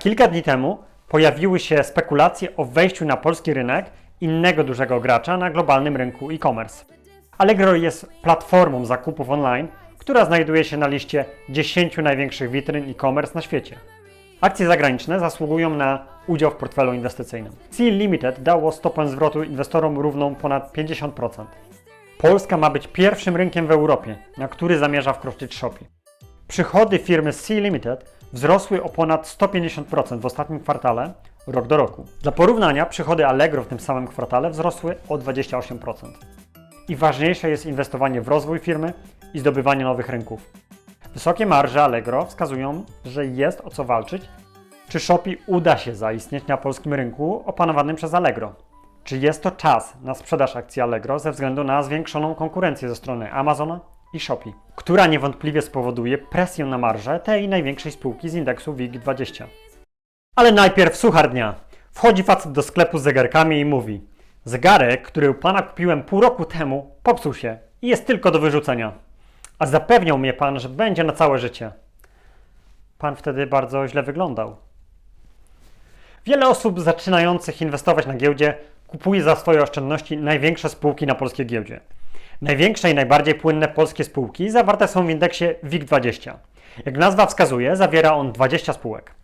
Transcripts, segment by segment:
Kilka dni temu pojawiły się spekulacje o wejściu na polski rynek innego dużego gracza na globalnym rynku e-commerce. Allegro jest platformą zakupów online, która znajduje się na liście 10 największych witryn e-commerce na świecie. Akcje zagraniczne zasługują na udział w portfelu inwestycyjnym. Seal Limited dało stopę zwrotu inwestorom równą ponad 50%. Polska ma być pierwszym rynkiem w Europie, na który zamierza wkroczyć Shopee. Przychody firmy Sea Limited wzrosły o ponad 150% w ostatnim kwartale, rok do roku. Dla porównania, przychody Allegro w tym samym kwartale wzrosły o 28%. I ważniejsze jest inwestowanie w rozwój firmy i zdobywanie nowych rynków. Wysokie marże Allegro wskazują, że jest o co walczyć. Czy Shopee uda się zaistnieć na polskim rynku opanowanym przez Allegro? Czy jest to czas na sprzedaż akcji Allegro ze względu na zwiększoną konkurencję ze strony Amazona i Shopee, która niewątpliwie spowoduje presję na marżę tej największej spółki z indeksu WIG20? Ale najpierw suchar dnia. Wchodzi facet do sklepu z zegarkami i mówi: Zegarek, który u pana kupiłem pół roku temu, popsuł się i jest tylko do wyrzucenia. A zapewniał mnie pan, że będzie na całe życie. Pan wtedy bardzo źle wyglądał. Wiele osób zaczynających inwestować na giełdzie kupuje za swoje oszczędności największe spółki na polskiej giełdzie. Największe i najbardziej płynne polskie spółki zawarte są w indeksie WIG20. Jak nazwa wskazuje, zawiera on 20 spółek.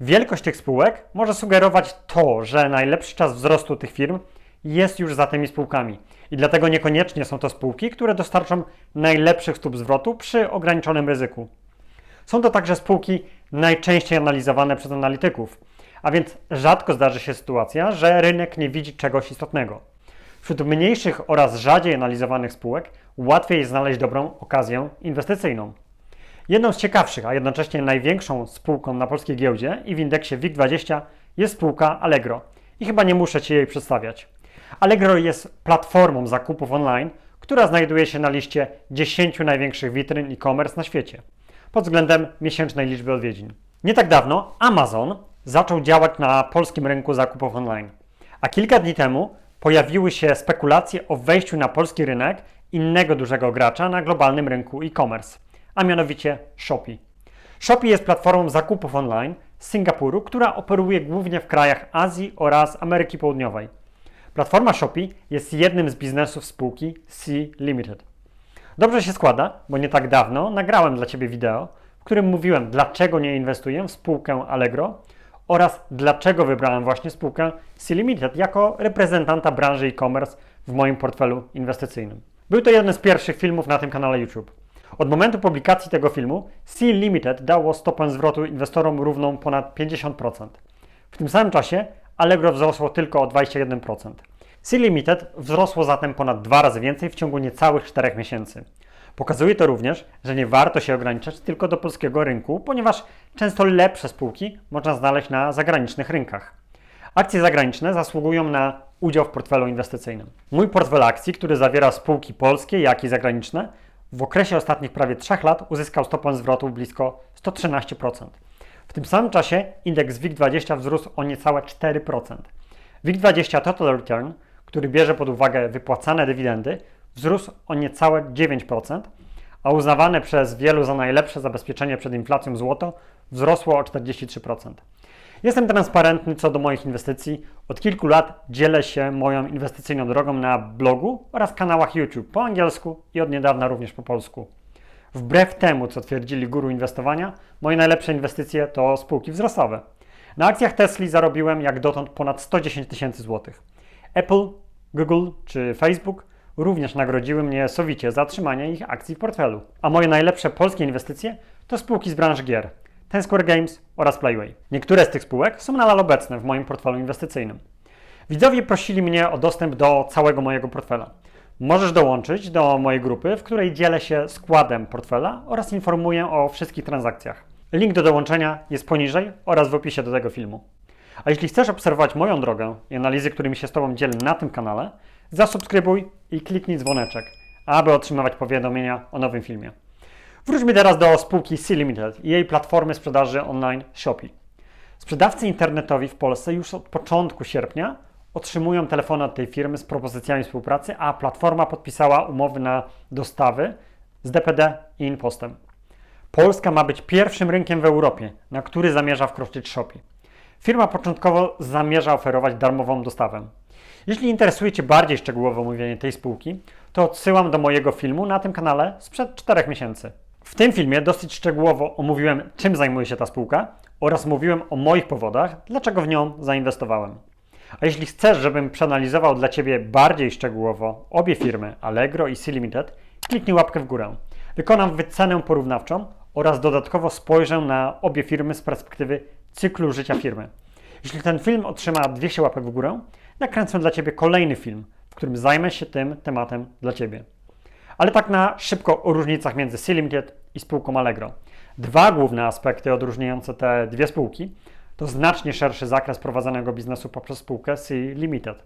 Wielkość tych spółek może sugerować to, że najlepszy czas wzrostu tych firm jest już za tymi spółkami i dlatego niekoniecznie są to spółki, które dostarczą najlepszych stóp zwrotu przy ograniczonym ryzyku. Są to także spółki najczęściej analizowane przez analityków, a więc rzadko zdarzy się sytuacja, że rynek nie widzi czegoś istotnego. Wśród mniejszych oraz rzadziej analizowanych spółek łatwiej jest znaleźć dobrą okazję inwestycyjną. Jedną z ciekawszych, a jednocześnie największą spółką na polskiej giełdzie i w indeksie WIG20 jest spółka Allegro. I chyba nie muszę Ci jej przedstawiać. Allegro jest platformą zakupów online, która znajduje się na liście 10 największych witryn e-commerce na świecie pod względem miesięcznej liczby odwiedzin. Nie tak dawno Amazon zaczął działać na polskim rynku zakupów online, a kilka dni temu pojawiły się spekulacje o wejściu na polski rynek innego dużego gracza na globalnym rynku e-commerce, a mianowicie Shopee. Shopee jest platformą zakupów online z Singapuru, która operuje głównie w krajach Azji oraz Ameryki Południowej. Platforma Shopee jest jednym z biznesów spółki Sea Limited. Dobrze się składa, bo nie tak dawno nagrałem dla Ciebie wideo, w którym mówiłem, dlaczego nie inwestuję w spółkę Allegro oraz dlaczego wybrałem właśnie spółkę Sea Limited jako reprezentanta branży e-commerce w moim portfelu inwestycyjnym. Był to jeden z pierwszych filmów na tym kanale YouTube. Od momentu publikacji tego filmu Sea Limited dało stopę zwrotu inwestorom równą ponad 50%. W tym samym czasie Allegro wzrosło tylko o 21%. Sea Limited wzrosło zatem ponad dwa razy więcej w ciągu niecałych 4 miesięcy. Pokazuje to również, że nie warto się ograniczać tylko do polskiego rynku, ponieważ często lepsze spółki można znaleźć na zagranicznych rynkach. Akcje zagraniczne zasługują na udział w portfelu inwestycyjnym. Mój portfel akcji, który zawiera spółki polskie, jak i zagraniczne, w okresie ostatnich prawie 3 lat uzyskał stopę zwrotu blisko 113%. W tym samym czasie indeks WIG20 wzrósł o niecałe 4%. WIG20 Total Return, który bierze pod uwagę wypłacane dywidendy, wzrósł o niecałe 9%, a uznawane przez wielu za najlepsze zabezpieczenie przed inflacją złoto wzrosło o 43%. Jestem transparentny co do moich inwestycji. Od kilku lat dzielę się moją inwestycyjną drogą na blogu oraz kanałach YouTube po angielsku i od niedawna również po polsku. Wbrew temu, co twierdzili guru inwestowania, moje najlepsze inwestycje to spółki wzrostowe. Na akcjach Tesla zarobiłem jak dotąd ponad 110 tysięcy złotych. Apple, Google czy Facebook również nagrodziły mnie sowicie za trzymanie ich akcji w portfelu. A moje najlepsze polskie inwestycje to spółki z branży gier. Ten Square Games oraz Playway. Niektóre z tych spółek są nadal obecne w moim portfelu inwestycyjnym. Widzowie prosili mnie o dostęp do całego mojego portfela. Możesz dołączyć do mojej grupy, w której dzielę się składem portfela oraz informuję o wszystkich transakcjach. Link do dołączenia jest poniżej oraz w opisie do tego filmu. A jeśli chcesz obserwować moją drogę i analizy, którymi się z Tobą dzielę na tym kanale, zasubskrybuj i kliknij dzwoneczek, aby otrzymywać powiadomienia o nowym filmie. Wróćmy teraz do spółki Sea Limited i jej platformy sprzedaży online Shopee. Sprzedawcy internetowi w Polsce już od początku sierpnia otrzymują telefony od tej firmy z propozycjami współpracy, a platforma podpisała umowy na dostawy z DPD i Inpostem. Polska ma być pierwszym rynkiem w Europie, na który zamierza wkroczyć Shopee. Firma początkowo zamierza oferować darmową dostawę. Jeśli interesuje Cię bardziej szczegółowe omówienie tej spółki, to odsyłam do mojego filmu na tym kanale sprzed 4 miesięcy. W tym filmie dosyć szczegółowo omówiłem, czym zajmuje się ta spółka oraz mówiłem o moich powodach, dlaczego w nią zainwestowałem. A jeśli chcesz, żebym przeanalizował dla Ciebie bardziej szczegółowo obie firmy, Allegro i C Limited, kliknij łapkę w górę. Wykonam wycenę porównawczą oraz dodatkowo spojrzę na obie firmy z perspektywy cyklu życia firmy. Jeśli ten film otrzyma 200 łapek w górę, nakręcę dla Ciebie kolejny film, w którym zajmę się tym tematem dla Ciebie. Ale tak na szybko o różnicach między C Limited i spółką Allegro. Dwa główne aspekty odróżniające te dwie spółki to znacznie szerszy zakres prowadzonego biznesu poprzez spółkę C Limited.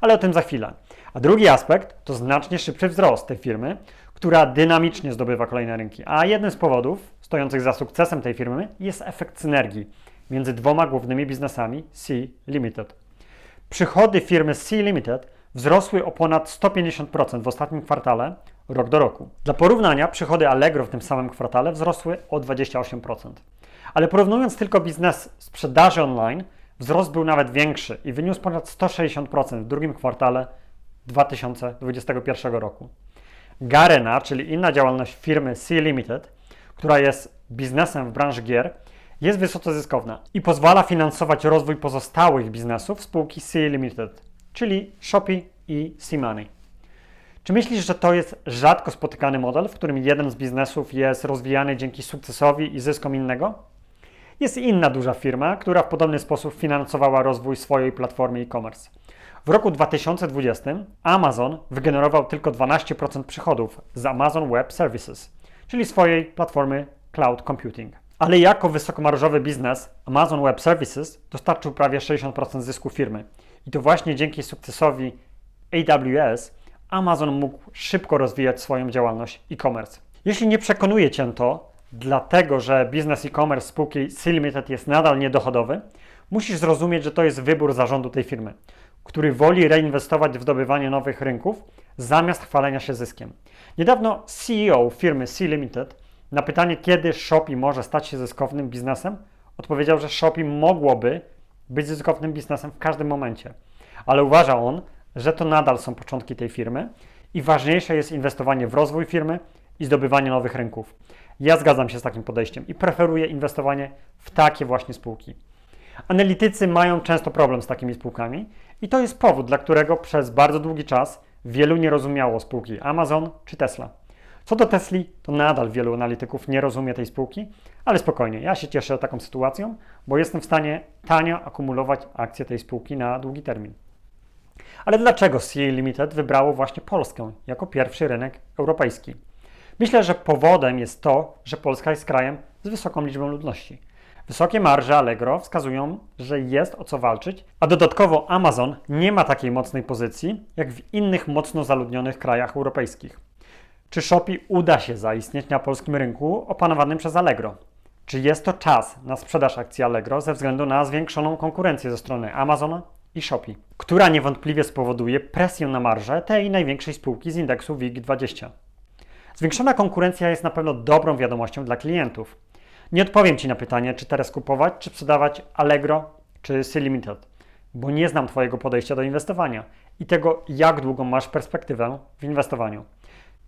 Ale o tym za chwilę. A drugi aspekt to znacznie szybszy wzrost tej firmy, która dynamicznie zdobywa kolejne rynki. A jednym z powodów stojących za sukcesem tej firmy jest efekt synergii między dwoma głównymi biznesami C Limited. Przychody firmy C Limited wzrosły o ponad 150% w ostatnim kwartale rok do roku. Dla porównania przychody Allegro w tym samym kwartale wzrosły o 28%. Ale porównując tylko biznes sprzedaży online, wzrost był nawet większy i wyniósł ponad 160% w drugim kwartale 2021 roku. Garena, czyli inna działalność firmy C Limited, która jest biznesem w branży gier, jest wysoce zyskowna i pozwala finansować rozwój pozostałych biznesów spółki C Limited, czyli Shopee i C-Money. Czy myślisz, że to jest rzadko spotykany model, w którym jeden z biznesów jest rozwijany dzięki sukcesowi i zyskom innego? Jest inna duża firma, która w podobny sposób finansowała rozwój swojej platformy e-commerce. W roku 2020 Amazon wygenerował tylko 12% przychodów z Amazon Web Services, czyli swojej platformy cloud computing. Ale jako wysokomarżowy biznes Amazon Web Services dostarczył prawie 60% zysku firmy. I to właśnie dzięki sukcesowi AWS Amazon mógł szybko rozwijać swoją działalność e-commerce. Jeśli nie przekonuje Cię to, dlatego że biznes e-commerce spółki C Limited jest nadal niedochodowy, musisz zrozumieć, że to jest wybór zarządu tej firmy, który woli reinwestować w zdobywanie nowych rynków zamiast chwalenia się zyskiem. Niedawno CEO firmy C Limited na pytanie, kiedy Shopee może stać się zyskownym biznesem, odpowiedział, że Shopee mogłoby być zyskownym biznesem w każdym momencie. Ale uważa on, że to nadal są początki tej firmy i ważniejsze jest inwestowanie w rozwój firmy i zdobywanie nowych rynków. Ja zgadzam się z takim podejściem i preferuję inwestowanie w takie właśnie spółki. Analitycy mają często problem z takimi spółkami i to jest powód, dla którego przez bardzo długi czas wielu nie rozumiało spółki Amazon czy Tesla. Co do Tesli, to nadal wielu analityków nie rozumie tej spółki, ale spokojnie, ja się cieszę taką sytuacją, bo jestem w stanie tanio akumulować akcje tej spółki na długi termin. Ale dlaczego CA Limited wybrało właśnie Polskę jako pierwszy rynek europejski? Myślę, że powodem jest to, że Polska jest krajem z wysoką liczbą ludności. Wysokie marże Allegro wskazują, że jest o co walczyć, a dodatkowo Amazon nie ma takiej mocnej pozycji jak w innych mocno zaludnionych krajach europejskich. Czy Shopee uda się zaistnieć na polskim rynku opanowanym przez Allegro? Czy jest to czas na sprzedaż akcji Allegro ze względu na zwiększoną konkurencję ze strony Amazona i Shopee, która niewątpliwie spowoduje presję na marżę tej największej spółki z indeksu WIG20? Zwiększona konkurencja jest na pewno dobrą wiadomością dla klientów. Nie odpowiem Ci na pytanie, czy teraz kupować, czy sprzedawać Allegro czy C Limited, bo nie znam Twojego podejścia do inwestowania i tego, jak długą masz perspektywę w inwestowaniu.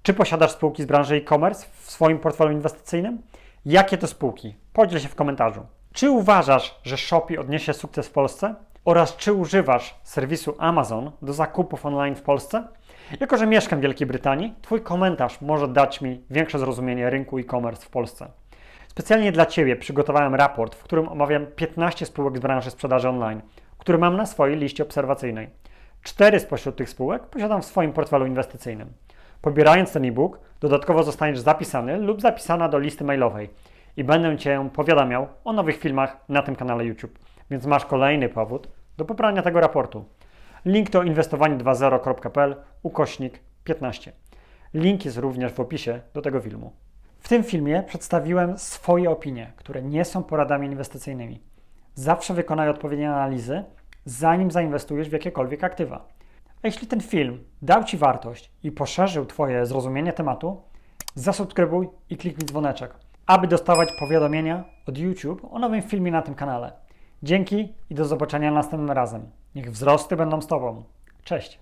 Czy posiadasz spółki z branży e-commerce w swoim portfelu inwestycyjnym? Jakie to spółki? Podziel się w komentarzu. Czy uważasz, że Shopee odniesie sukces w Polsce? Oraz czy używasz serwisu Amazon do zakupów online w Polsce? Jako, że mieszkam w Wielkiej Brytanii, Twój komentarz może dać mi większe zrozumienie rynku e-commerce w Polsce. Specjalnie dla Ciebie przygotowałem raport, w którym omawiam 15 spółek z branży sprzedaży online, które mam na swojej liście obserwacyjnej. Cztery spośród tych spółek posiadam w swoim portfelu inwestycyjnym. Pobierając ten e-book, dodatkowo zostaniesz zapisany lub zapisana do listy mailowej i będę Cię powiadamiał o nowych filmach na tym kanale YouTube. Więc masz kolejny powód do pobrania tego raportu. Link to inwestowanie20.pl ukośnik 15. Link jest również w opisie do tego filmu. W tym filmie przedstawiłem swoje opinie, które nie są poradami inwestycyjnymi. Zawsze wykonaj odpowiednie analizy, zanim zainwestujesz w jakiekolwiek aktywa. A jeśli ten film dał Ci wartość i poszerzył Twoje zrozumienie tematu, zasubskrybuj i kliknij dzwoneczek, aby dostawać powiadomienia od YouTube o nowym filmie na tym kanale. Dzięki i do zobaczenia następnym razem. Niech wzrosty będą z Tobą. Cześć!